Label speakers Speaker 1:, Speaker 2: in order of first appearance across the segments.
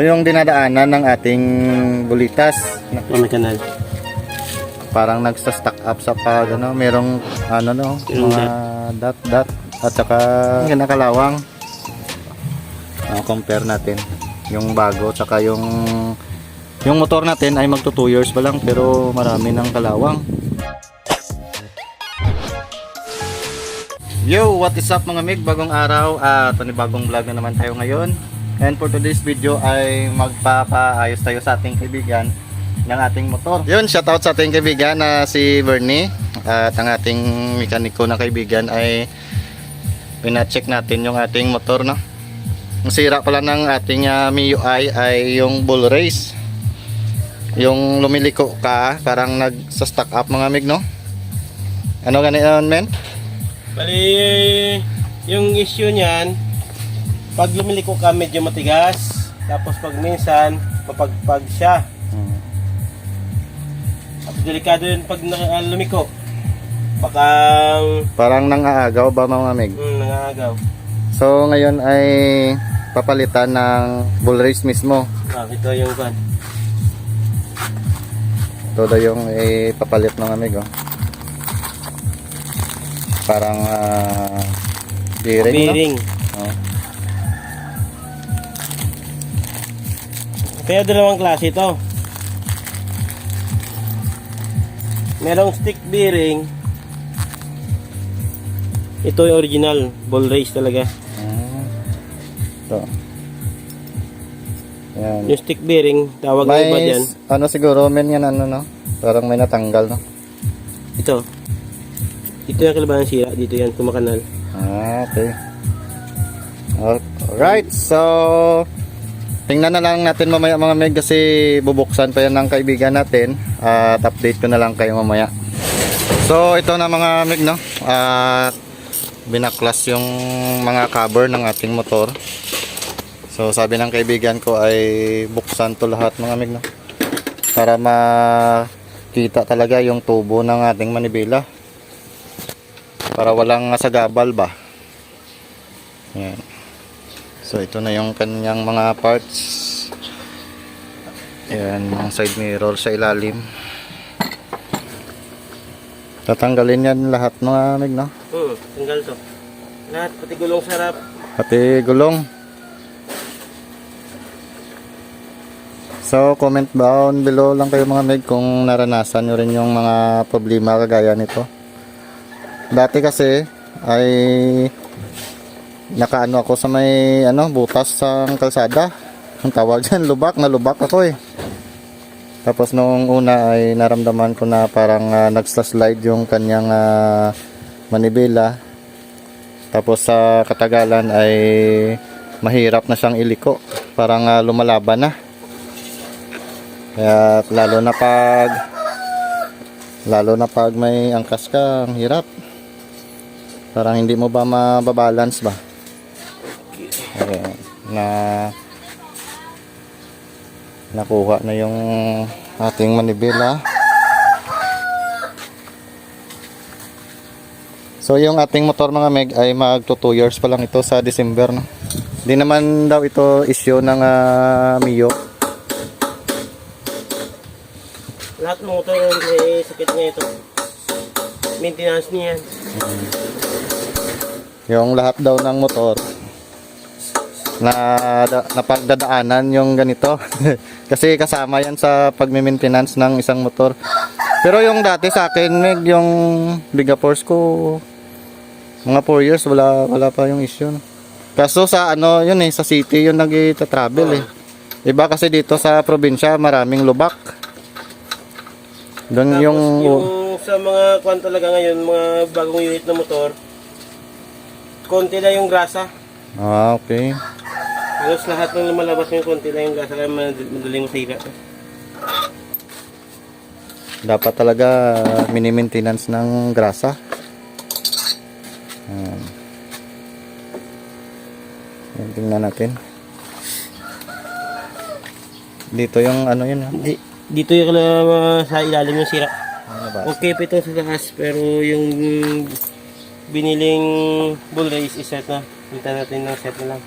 Speaker 1: Ito yung dinadaanan ng ating bulitas.
Speaker 2: Oh, may kanal.
Speaker 1: Parang nagsa-stack up sa pag ano, merong ano no, mga dot dot at saka kinakalawang. Ah, compare natin yung bago saka yung yung motor natin ay magto 2 years pa lang pero marami ng kalawang. Yo, what is up mga mig? Bagong araw at panibagong vlog na naman tayo ngayon. And for today's video ay magpapaayos tayo sa ating kaibigan ng ating motor. Yun, shoutout sa ating kaibigan na si Bernie. At ang ating mekaniko na kaibigan ay pina-check natin yung ating motor, no? Ang sira pala ng ating uh, MIUI ay yung bull race. Yung lumiliko ka, parang nagsa-stack up mga mig, no? Ano ganyan, men?
Speaker 2: Bali, yung issue niyan, pag lumiliko ka medyo matigas, tapos pag minsan, mapagpag siya.
Speaker 1: Hmm.
Speaker 2: At delikado yun pag na, lumiko. Baka
Speaker 1: Parang nangaagaw ba mga mig?
Speaker 2: mm, nangagaw.
Speaker 1: So ngayon ay papalitan ng bull race mismo.
Speaker 2: Ah, ito yung kan.
Speaker 1: Todo yung ipapalit ng amigo. Parang uh, bearing, no?
Speaker 2: Bearing.
Speaker 1: Oh.
Speaker 2: Kaya dalawang klase ito. Merong stick bearing. Ito yung original, ball race talaga.
Speaker 1: Ah. Ito. Yan.
Speaker 2: Yung stick bearing, tawag ng iba
Speaker 1: May
Speaker 2: dyan.
Speaker 1: ano siguro men yan ano no? Parang may natanggal no.
Speaker 2: Ito. Ito yung kalabahan sira. Dito yan, kumakanal.
Speaker 1: Ah, okay. Alright, so tingnan na lang natin mamaya mga meg kasi bubuksan pa yan ng kaibigan natin at update ko na lang kayo mamaya. So ito na mga meg no. At binaklas yung mga cover ng ating motor. So sabi ng kaibigan ko ay buksan to lahat mga meg no. Para makita talaga yung tubo ng ating manibela para walang sagabal ba yan so ito na yung kanyang mga parts. Yan ang side mirror sa ilalim. Tatanggalin yan lahat mga mig no?
Speaker 2: Hmm, tanggal to. Lahat, pati gulong sarap.
Speaker 1: pati gulong. So comment down below lang kayo mga mig kung naranasan nyo rin yung mga problema kagaya nito. Dati kasi ay nakaano ako sa may ano butas sa kalsada. Ang tawag dyan lubak na lubak ako eh. Tapos nung una ay naramdaman ko na parang uh, nagsaslide yung kanyang ah, manibela. Tapos sa katagalan ay mahirap na siyang iliko. Parang ah, lumalaban na. Kaya lalo na pag lalo na pag may angkas ka ang hirap. Parang hindi mo ba mababalance ba Ayan, na nakuha na yung ating manibela so yung ating motor mga meg ay magto 2 years pa lang ito sa December no? di naman daw ito issue ng ah, Mio
Speaker 2: Lahat ng motor may sakit niya ito. Maintenance niya yan.
Speaker 1: yung lahat daw ng motor na da, napagdadaanan yung ganito. Kasi kasama yan sa pagme-maintenance ng isang motor. Pero yung dati sa akin Meg, yung Biga Force ko mga 4 years wala wala pa yung issue no? kaso sa ano yun eh sa city yun nag-travel eh. Iba kasi dito sa probinsya maraming lubak. Doon yung,
Speaker 2: yung sa mga kwan talaga ngayon, mga bagong unit na motor, konti na yung grasa.
Speaker 1: ah okay
Speaker 2: Halos lahat ng lumalabas yung konti na yung grasa kaya madal- madaling masira.
Speaker 1: dapat talaga mini-maintenance ng grasa. Ayan. Yan, tingnan natin. Dito yung ano yun ha?
Speaker 2: Di, dito yung kala- sa ilalim yung sira.
Speaker 1: Ba?
Speaker 2: Okay pa ito sa taas pero yung biniling bull race is set na. Hinta natin ng set na lang.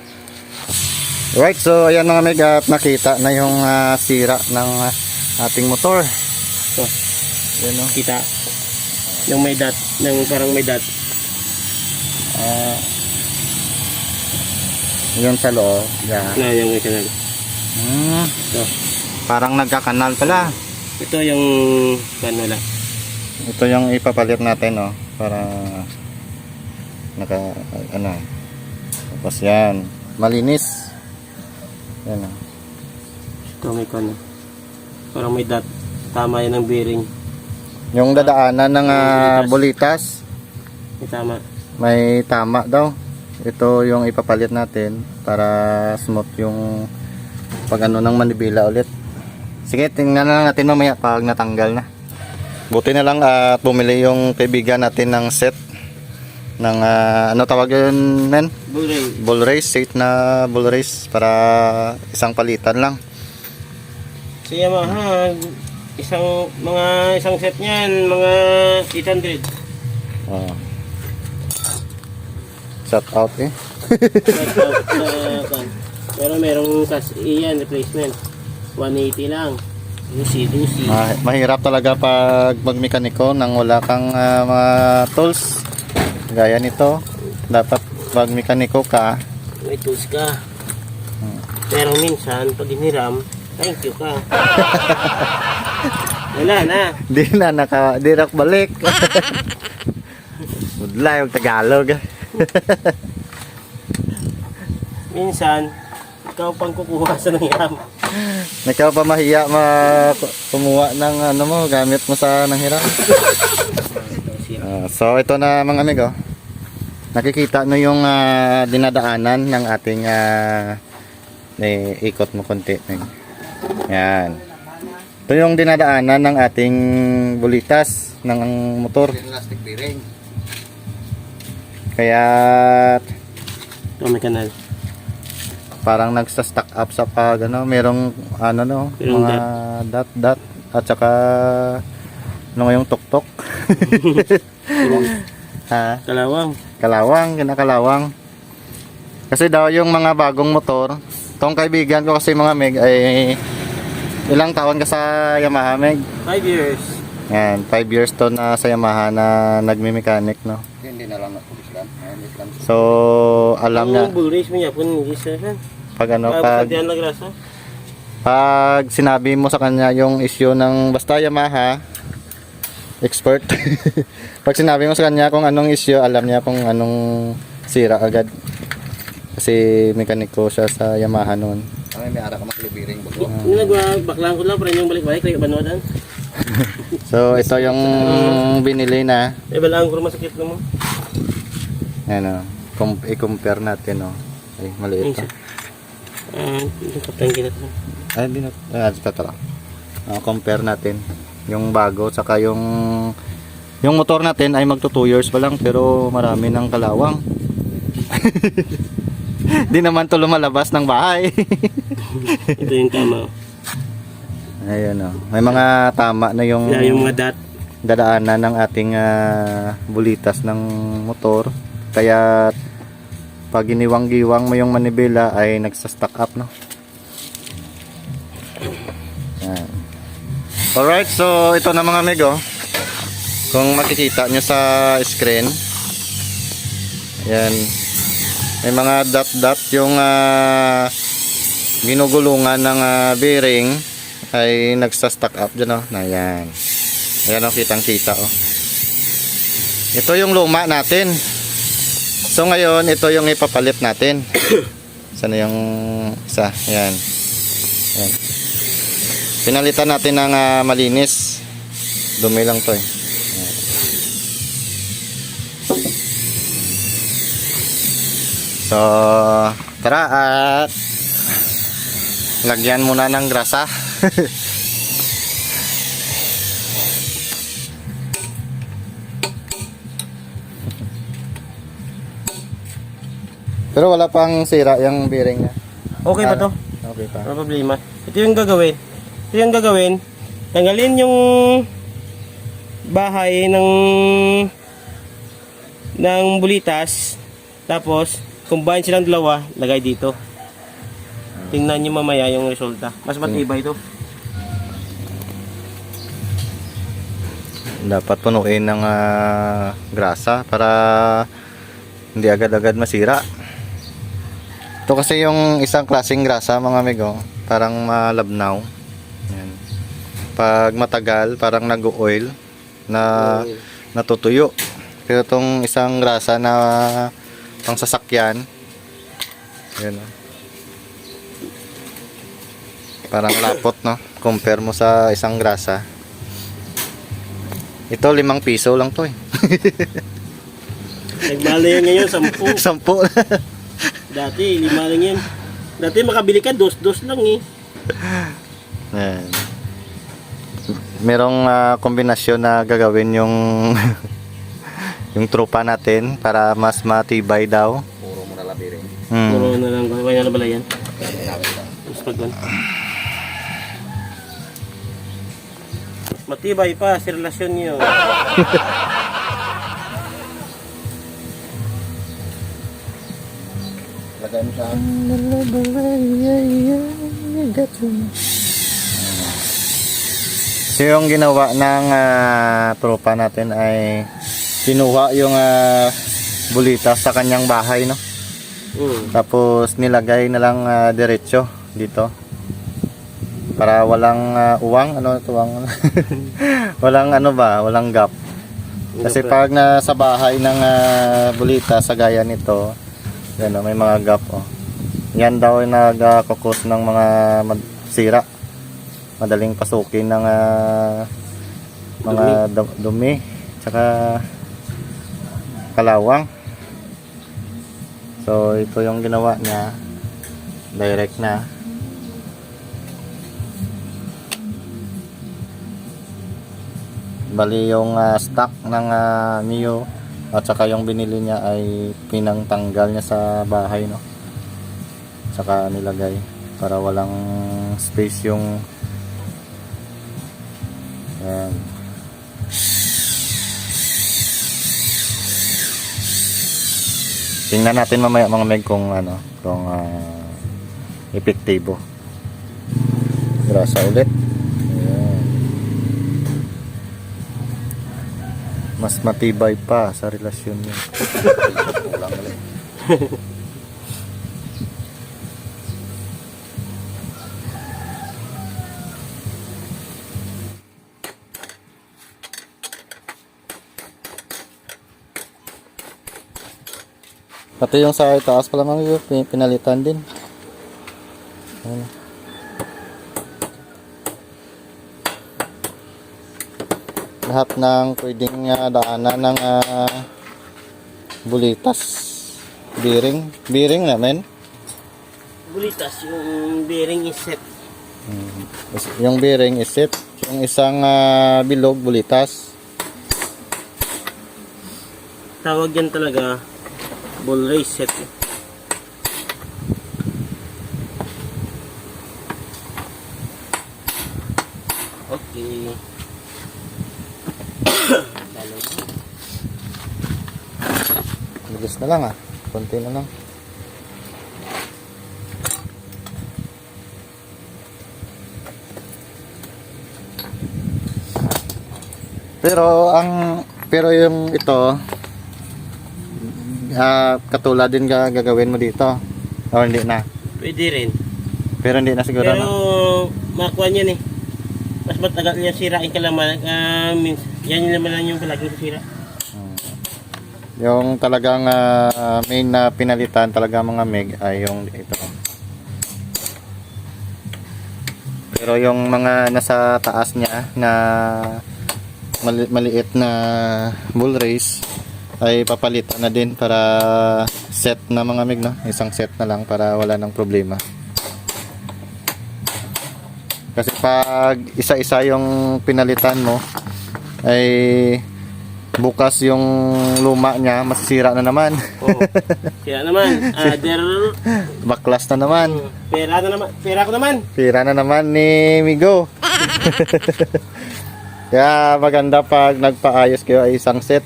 Speaker 1: Right, so ayan mga meg at nakita na yung ah, sira ng ah, ating motor.
Speaker 2: So,
Speaker 1: Yan o.
Speaker 2: kita. Yung may dot, yung parang may dot.
Speaker 1: Ah, yun sa loob. Yeah.
Speaker 2: Na yung may kanal.
Speaker 1: Hmm,
Speaker 2: So,
Speaker 1: parang nagkakanal pala.
Speaker 2: ito yung lang.
Speaker 1: Ito yung ipapalit natin no para naka ano. Tapos yan, malinis. Yan oh.
Speaker 2: Ito may kanal. Parang may dot. Tama yan ang bearing.
Speaker 1: Yung dadaanan ng ah, bulitas,
Speaker 2: May tama.
Speaker 1: may tama daw. Ito yung ipapalit natin para smooth yung pag ano ng manibela ulit. Sige, tingnan na lang natin mamaya pag natanggal na. Buti na lang at bumili yung kaibigan natin ng set ng ah, ano tawag yun, men?
Speaker 2: Bull ring.
Speaker 1: Bull race, set na bull race para isang palitan lang.
Speaker 2: Sa Yamaha, isang mga isang set niyan, mga 800.
Speaker 1: Oh. Shout out eh.
Speaker 2: Out sa. Pero merong kas iyan replacement. 180 lang. Dusi, dusi.
Speaker 1: Ma- mahirap talaga pag magmekaniko nang wala kang ah, mga tools. Gaya nito, dapat pag mekaniko ka,
Speaker 2: May tools ka. Pero minsan, pag hiniram, thank you ka. Wala na.
Speaker 1: di na naka di na balik. Budlay og Tagalog.
Speaker 2: Minsan, ikaw pang kukuha sa nanghiram.
Speaker 1: Nakaw pa mahiya ma kumuha ng ano mo, gamit mo sa nanghiram. So ito na mga amigo. Nakikita no yung ah, dinadaanan ng ating uh, ikot mo konti. Yan. Ito yung dinadaanan ng ating bulitas ng motor. Kaya
Speaker 2: Ito may kanal.
Speaker 1: parang nagsa-stack up sa pag ano, merong ano no,
Speaker 2: Merong
Speaker 1: mga dot dot at saka ano yung tuktok. ha?
Speaker 2: Kalawang.
Speaker 1: Kalawang, kinakalawang. Kasi daw yung mga bagong motor, tong kaibigan ko kasi mga Meg ay ilang taon ka sa Yamaha Meg?
Speaker 2: 5 years.
Speaker 1: Yan, 5 years to na sa Yamaha na nagmi-mechanic no.
Speaker 3: Hindi na lang.
Speaker 1: So, alam niya
Speaker 2: race mo niya, kung hindi siya.
Speaker 1: pag ano,
Speaker 2: Pag...
Speaker 1: pag sinabi mo sa kanya yung issue ng basta Yamaha expert pag sinabi mo sa kanya kung anong issue alam niya kung anong sira agad kasi mekaniko siya sa Yamaha noon
Speaker 3: Ay, may ara ka makli bearing. Bago.
Speaker 2: Hindi nagwa, baklang ko lang, pero yung balik-balik, kayo banodan.
Speaker 1: so ito yung binili na
Speaker 2: Eh, balang ko masakit na mo.
Speaker 1: ano com- i-compare natin no ay maliit to
Speaker 2: Ah, yung kaptang ginat mo.
Speaker 1: ay di na ah, ito. Ah, compare natin yung bago saka yung yung motor natin ay magto 2 years pa lang pero marami ng kalawang di naman to lumalabas ng bahay
Speaker 2: Ito yung tama.
Speaker 1: ayun oh. may mga tama na yung
Speaker 2: Kaya yung mga dot.
Speaker 1: dadaanan ng ating ah, bulitas ng motor kaya pag iniwang-giwang mo yung manibela ay nagsa-stack up no Alright, so ito na mga amigo kung makikita nyo sa screen yan may mga dot dot yung ah, ginugulungan ng ah, bearing ay nagsa-stack up dyan oh. na yan Ayan o, kitang kita o. Ito yung luma natin. So ngayon, ito yung ipapalit natin. Sana yung isa. Ayan. Ayan. Pinalitan natin ng ah, malinis. Dumi lang to eh. So, tara at lagyan muna ng grasa. Pero wala pang sira yung bearing niya.
Speaker 2: Okay ba to?
Speaker 1: Okay pa.
Speaker 2: Ano problema? Ito yung gagawin. Ito yung gagawin. Tanggalin yung bahay ng ng bulitas. Tapos, combine silang dalawa, lagay dito. Tingnan nyo mamaya yung resulta. Mas matibay ito.
Speaker 1: Dapat punuin ng ah, grasa para hindi agad-agad masira. Ito kasi yung isang klaseng grasa mga amigo, parang malabnaw. Yan. Pag matagal, parang nag-oil na natutuyo. Pero itong isang grasa na pang sasakyan, yan oh. Parang lapot no, compare mo sa isang grasa. Ito limang piso lang to eh.
Speaker 2: Nagmala yan ngayon, sampu.
Speaker 1: Sampu.
Speaker 2: Dati, lima lang yan. Dati makabili ka, dos-dos lang eh.
Speaker 1: Yan. Merong ah, kombinasyon na gagawin yung yung trupa natin para mas matibay daw.
Speaker 3: Puro mo na labiring.
Speaker 1: Hmm.
Speaker 2: Puro na lang, kaya na bala yan. Mas Matibay pa si relasyon niyo.
Speaker 3: Lagay mo sa
Speaker 1: So yung ginawa ng ah, tropa natin ay kinuha yung ah, bulita sa kanyang bahay no.
Speaker 2: Mm.
Speaker 1: Tapos nilagay na lang ah, diretso dito. Para walang ah, uwang, ano tuwang. walang ano ba, walang gap. Kasi pag nasa bahay ng ah, bulita sa gaya nito, yan oh, may mga gap oh. Yan daw yung nagkakos ng mga sira. Madaling pasukin ng ah, mga dumi. dumi, tsaka kalawang. So ito yung ginawa niya. Direct na. Bali yung ah, stock ng ah, Mio at saka yung binili niya ay pinangtanggal niya sa bahay no. Saka nilagay para walang space yung Ayan. Tingnan natin mamaya mga meg kung ano, kung ah, epektibo. Grasa ulit. Ayan. Mas matibay pa sa relasyon niyo.
Speaker 3: kulang ulit.
Speaker 1: Pati yung sa taas pala mga pinalitan din. Ayan. Lahat ng pwedeng ah, daanan ng ah, bulitas. Bearing. Bearing namin.
Speaker 2: Bulitas, yung bearing is set.
Speaker 1: Is- Yung bearing is. Yung isang ah, bilog, bulitas.
Speaker 2: Tawag yan talaga, ball race set. Okay.
Speaker 1: Bilis na lang ah. Konti na lang. Pero ang pero yung ito ah katulad din ga gagawin mo dito. O hindi na.
Speaker 2: Pwede rin.
Speaker 1: Pero hindi na siguro
Speaker 2: Pero
Speaker 1: no?
Speaker 2: makuha niyan eh. Mas matagal niya sirain ka laman. Uh, means, yan yung laman lang yung palaging sira.
Speaker 1: Yung talagang ah, main na pinalitan talaga mga meg ay yung ito. Pero yung mga nasa taas niya na mali- maliit na bull race ay papalitan na din para set na mga meg no. Isang set na lang para wala nang problema. Kasi pag isa-isa yung pinalitan mo ay bukas yung luma niya masisira na naman.
Speaker 2: Oo. Kaya naman, other
Speaker 1: Baklas na naman.
Speaker 2: pera na naman. Pera ko naman.
Speaker 1: Pira na naman ni Migo. Kaya maganda pag nagpaayos kayo ay isang set.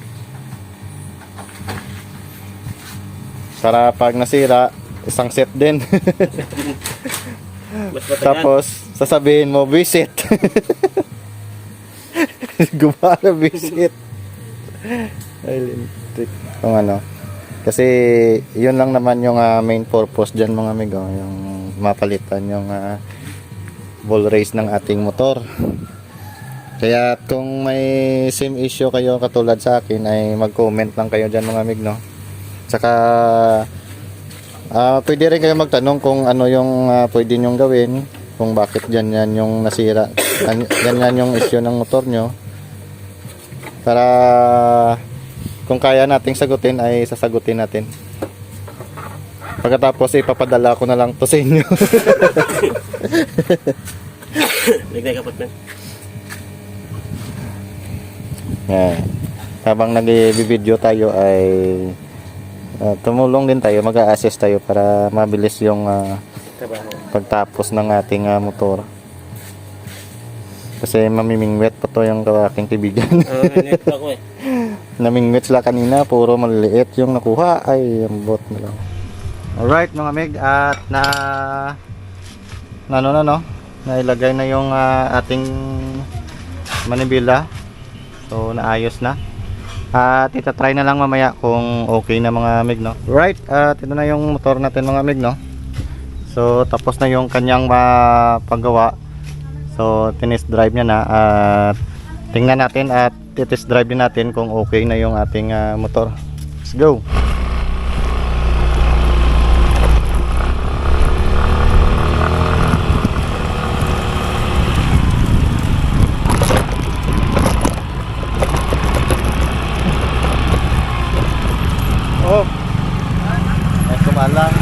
Speaker 1: Para pag nasira, isang set din. Tapos, sasabihin mo, visit. Gumana, visit. Lintik. Kung ano. Kasi, yun lang naman yung ah, main purpose dyan mga amigo. Yung mapalitan yung ah, ball race ng ating motor. Kaya kung may same issue kayo katulad sa akin ay mag-comment lang kayo dyan mga amig no. Tsaka ah pwede rin kayo magtanong kung ano yung ah, pwede nyong gawin kung bakit ganyan yung nasira an- ganyan yung issue ng motor nyo para kung kaya nating sagutin ay sasagutin natin pagkatapos ipapadala ko na lang to sa inyo
Speaker 2: Nagday kapot man.
Speaker 1: Yan. Habang nag-video tayo ay ah, tumulong din tayo, mag-a-assist tayo para mabilis yung
Speaker 2: Trabaho.
Speaker 1: pagtapos ng ating ah, motor. Kasi mamimingwet pa to yung aking kaibigan.
Speaker 2: Oo, eh.
Speaker 1: Namingwit sila kanina, puro maliliit yung nakuha. Ay, ang bot na lang. Alright mga mig, at na na ano na no, nailagay na yung ah, ating manibila. So, naayos na. At itatry na lang mamaya kung okay na mga mig no. Right, at ito na yung motor natin mga mig no. So, tapos na yung kanyang paggawa. So, tinis drive niya na at tingnan natin at test drive din natin kung okay na yung ating ah, motor. Let's go. Oh. Ay, kumalang.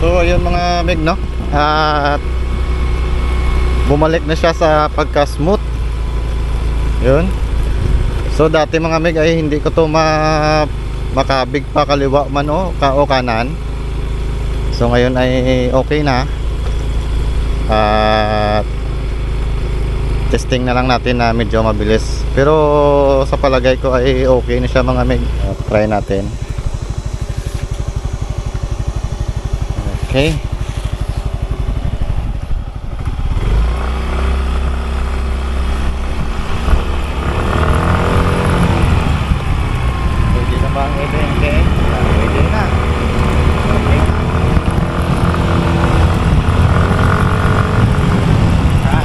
Speaker 1: So, meg, no? At bumalik na siya sa pagka-smooth. Yun. So, dati mga meg ay hindi ko to ma makabig pa kaliwa man o, ka o kanan. So, ngayon ay okay na. At testing na lang natin na medyo mabilis. Pero sa palagay ko ay okay na siya mga. At try natin. Okay. Pwede na ba ang EBMK? Pwede na. Okay na. Hi.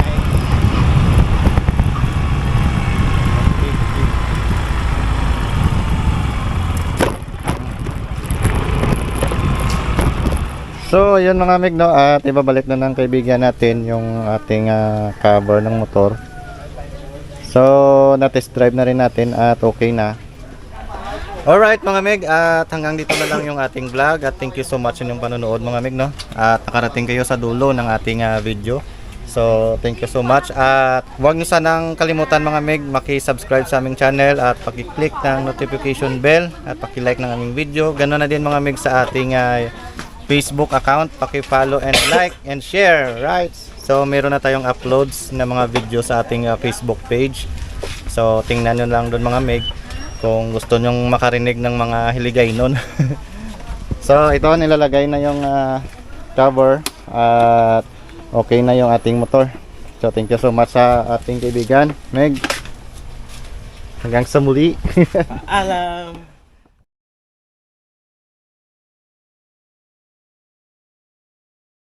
Speaker 1: So, yun mga mig, no? At ibabalik na ng kaibigan natin yung ating ah, cover ng motor. So, na-test drive na rin natin at okay na. Alright mga mig, at hanggang dito na lang yung ating vlog at thank you so much inyong panonood mga mig, no? At nakarating kayo sa dulo ng ating ah, video. So, thank you so much at huwag niyo sanang kalimutan mga mig, maki-subscribe sa aming channel at paki-click ng notification bell at paki-like ng aming video. Ganoon na din mga mig sa ating ah, Facebook account, paki-follow and like and share, right? So, meron na tayong uploads na mga video sa ating ah, Facebook page. So, tingnan nyo lang doon mga mig kung gusto nyong makarinig ng mga hiligay nun. so, ito nilalagay na yung ah, cover at okay na yung ating motor. So, thank you so much sa ating kaibigan, Meg. Hanggang sa muli.
Speaker 2: Alam.